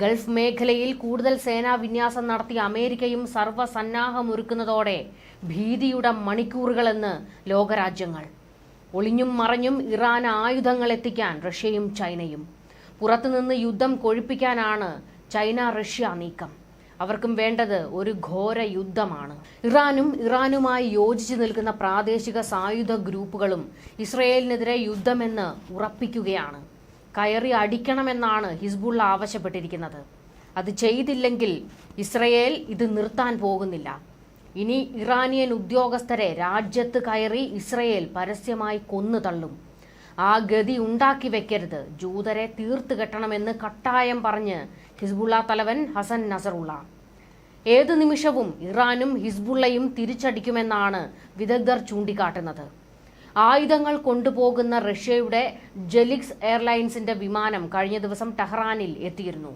Gulf മേഖലയിൽ കൂടുതൽ സേനാ വിന്യാസം നടത്തി അമേരിക്കയും സർവസന്നാഹമൊരുക്കുന്നതോടെ ഭീതിയുടെ മണിക്കൂറുകളെന്ന് ലോകരാജ്യങ്ങൾ. ഒളിഞ്ഞും മറഞ്ഞും ഇറാൻ ആയുധങ്ങൾ എത്തിക്കാൻ റഷ്യയും ചൈനയും. പുറത്തുനിന്ന് യുദ്ധം കൊഴിപ്പിക്കാനാണ് ചൈന റഷ്യ നീക്കം. അവർക്കും വേണ്ടത് ഒരു ഘോര യുദ്ധമാണ്. ഇറാനും ഇറാനുമായി യോജിച്ചു നിൽക്കുന്ന പ്രാദേശിക സായുധ ഗ്രൂപ്പുകളും ഇസ്രയേലിനെതിരെ യുദ്ധമെന്ന് ഉറപ്പിക്കുകയാണ്. കയറി അടിക്കണമെന്നാണ് ഹിസ്ബുള്ള ആവശ്യപ്പെട്ടിരിക്കുന്നത്. അത് ചെയ്തില്ലെങ്കിൽ ഇസ്രയേൽ ഇത് നിർത്താൻ പോകുന്നില്ല. ഇനി ഇറാനിയൻ ഉദ്യോഗസ്ഥരെ രാജ്യത്ത് കയറി ഇസ്രയേൽ പരസ്യമായി കൊന്നു തള്ളും. ആ ഗതി ഉണ്ടാക്കി വെക്കരുത്. ജൂതരെ തീർത്ത് കെട്ടണമെന്ന് കട്ടായം പറഞ്ഞ് ഹിസ്ബുള്ള തലവൻ ഹസൻ നസറുള്ള. ഏതു നിമിഷവും ഇറാനും ഹിസ്ബുള്ളയും തിരിച്ചടിക്കുമെന്നാണ് വിദഗ്ധർ ചൂണ്ടിക്കാട്ടുന്നത്. ആയുധങ്ങൾ കൊണ്ടുപോകുന്ന റഷ്യയുടെ ജെലിക്സ് എയർലൈൻസിന്റെ വിമാനം കഴിഞ്ഞ ദിവസം ടെഹ്റാനിൽ എത്തിയിരുന്നു.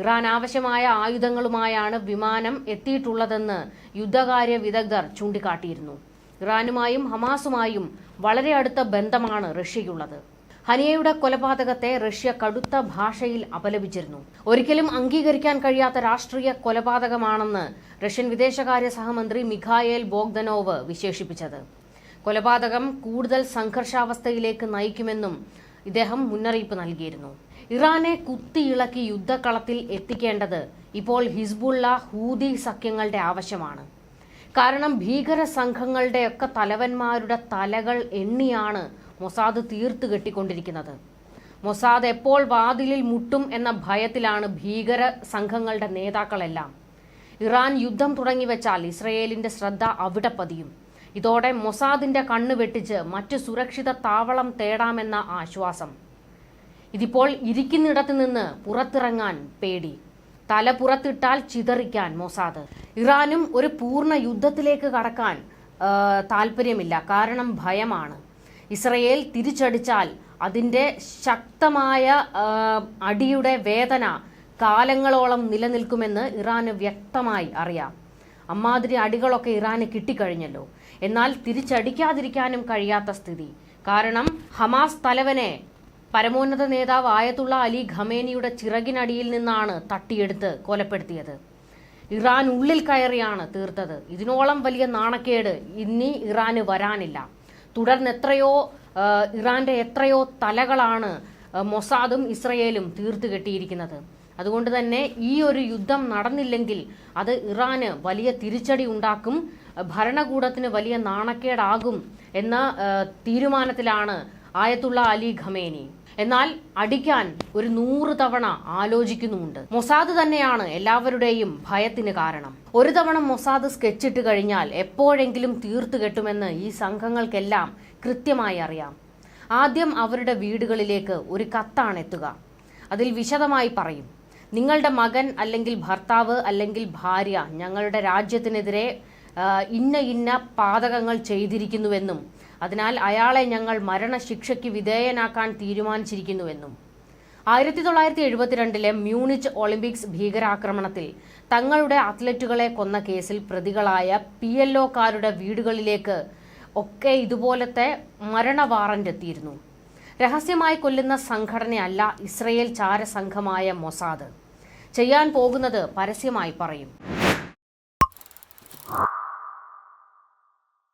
ഇറാൻ ആവശ്യമായ ആയുധങ്ങളുമായാണ് വിമാനം എത്തിയിട്ടുള്ളതെന്ന് യുദ്ധകാര്യ വിദഗ്ധർ ചൂണ്ടിക്കാട്ടിയിരുന്നു. ഇറാനുമായും ഹമാസുമായും വളരെ അടുത്ത ബന്ധമാണ് റഷ്യയ്ക്കുള്ളത്. ഹനിയയുടെ കൊലപാതകത്തെ റഷ്യ കടുത്ത ഭാഷയിൽ അപലപിച്ചിരുന്നു. ഒരിക്കലും അംഗീകരിക്കാൻ കഴിയാത്ത രാഷ്ട്രീയ കൊലപാതകമാണെന്ന് റഷ്യൻ വിദേശകാര്യ സഹമന്ത്രി മിഖായേൽ ബോഗ്ദനോവ് വിശേഷിപ്പിച്ചത്. കൊലപാതകം കൂടുതൽ സംഘർഷാവസ്ഥയിലേക്ക് നയിക്കുമെന്നും ഇദ്ദേഹം മുന്നറിയിപ്പ് നൽകിയിരുന്നു. ഇറാനെ കുത്തിയിളക്കി യുദ്ധക്കളത്തിൽ എത്തിക്കേണ്ടത് ഇപ്പോൾ ഹിസ്ബുള്ള ഹൂതി സഖ്യങ്ങളുടെ ആവശ്യമാണ്. കാരണം ഭീകര സംഘങ്ങളുടെയൊക്കെ തലവന്മാരുടെ തലകൾ എണ്ണിയാണ് മൊസാദ് തീർത്തു കെട്ടിക്കൊണ്ടിരിക്കുന്നത്. മൊസാദ് എപ്പോൾ വാതിലിൽ മുട്ടും എന്ന ഭയത്തിലാണ് ഭീകര സംഘങ്ങളുടെ നേതാക്കളെല്ലാം. ഇറാൻ യുദ്ധം തുടങ്ങിവെച്ചാൽ ഇസ്രയേലിന്റെ ശ്രദ്ധ അവിടെ പതിയും. ഇതോടെ മൊസാദിന്റെ കണ്ണു വെട്ടിച്ച് മറ്റു സുരക്ഷിത താവളം തേടാമെന്ന ആശ്വാസം. ഇതിപ്പോൾ ഇരിക്കുന്നിടത്ത് നിന്ന് പുറത്തിറങ്ങാൻ പേടി. തല പുറത്തിട്ടാൽ ചിതറിക്കാൻ മൊസാദ്. ഇറാനും ഒരു പൂർണ യുദ്ധത്തിലേക്ക് കടക്കാൻ താല്പര്യമില്ല കാരണം ഭയമാണ്. ഇസ്രയേൽ തിരിച്ചടിച്ചാൽ അതിന്റെ ശക്തമായ അടിയുടെ വേദന കാലങ്ങളോളം നിലനിൽക്കുമെന്ന് ഇറാന് വ്യക്തമായി അറിയാം. അമ്മാതിരി അടികളൊക്കെ ഇറാന് കിട്ടിക്കഴിഞ്ഞല്ലോ. എന്നാൽ തിരിച്ചടിക്കാതിരിക്കാനും കഴിയാത്ത സ്ഥിതി. കാരണം ഹമാസ് തലവനെ പരമോന്നത നേതാവ് ആയത്തുള്ള അലി ഖമേനിയുടെ ചിറകിനടിയിൽ നിന്നാണ് തട്ടിയെടുത്ത് കൊലപ്പെടുത്തിയത്. ഇറാൻ ഉള്ളിൽ കയറിയാണ് തീർത്തത്. ഇതിനോളം വലിയ നാണക്കേട് ഇനി ഇറാന് വരാനില്ല. തുടർന്ന് എത്രയോ ഇറാന്റെ എത്രയോ തലകളാണ് മൊസാദും ഇസ്രയേലും തീർത്തു കെട്ടിയിരിക്കുന്നത്. അതുകൊണ്ട് തന്നെ ഈ ഒരു യുദ്ധം നടന്നില്ലെങ്കിൽ അത് ഇറാന് വലിയ തിരിച്ചടി ഉണ്ടാക്കും ഭരണകൂടത്തിന് വലിയ നാണക്കേടാകും എന്ന തീരുമാനത്തിലാണ് ആയത്തുള്ള അലി ഖമേനി. എന്നാൽ അടിക്കാൻ ഒരു നൂറ് തവണ ആലോചിക്കുന്നുമുണ്ട്. മൊസാദ് തന്നെയാണ് എല്ലാവരുടെയും ഭയത്തിന് കാരണം. ഒരു തവണ മൊസാദ് സ്കെച്ചിട്ട് കഴിഞ്ഞാൽ എപ്പോഴെങ്കിലും തീർത്തു കെട്ടുമെന്ന് ഈ സംഘങ്ങൾക്കെല്ലാം കൃത്യമായി അറിയാം. ആദ്യം അവരുടെ വീടുകളിലേക്ക് ഒരു കത്താണ് എത്തുക. അതിൽ വിശദമായി പറയും. നിങ്ങളുടെ മകൻ അല്ലെങ്കിൽ ഭർത്താവ് അല്ലെങ്കിൽ ഭാര്യ ഞങ്ങളുടെ രാജ്യത്തിനെതിരെ ഇന്ന ഇന്ന പാതകങ്ങൾ ചെയ്തിരിക്കുന്നുവെന്നും അതിനാൽ അയാളെ ഞങ്ങൾ മരണശിക്ഷയ്ക്ക് വിധേയനാക്കാൻ തീരുമാനിച്ചിരിക്കുന്നുവെന്നും. ആയിരത്തി തൊള്ളായിരത്തി എഴുപത്തിരണ്ടിലെ മ്യൂണിച്ച് ഒളിമ്പിക്സ് ഭീകരാക്രമണത്തിൽ തങ്ങളുടെ അത്ലറ്റുകളെ കൊന്ന കേസിൽ പ്രതികളായ പി എൽഒക്കാരുടെ വീടുകളിലേക്ക് ഒക്കെ ഇതുപോലത്തെ മരണ വാറന്റ് എത്തിയിരുന്നു. രഹസ്യമായി കൊല്ലുന്ന സംഘടനയല്ല ഇസ്രയേൽ ചാരസംഘമായ മൊസാദ്. ചെയ്യാൻ പോകുന്നത് പരസ്യമായി പറയും.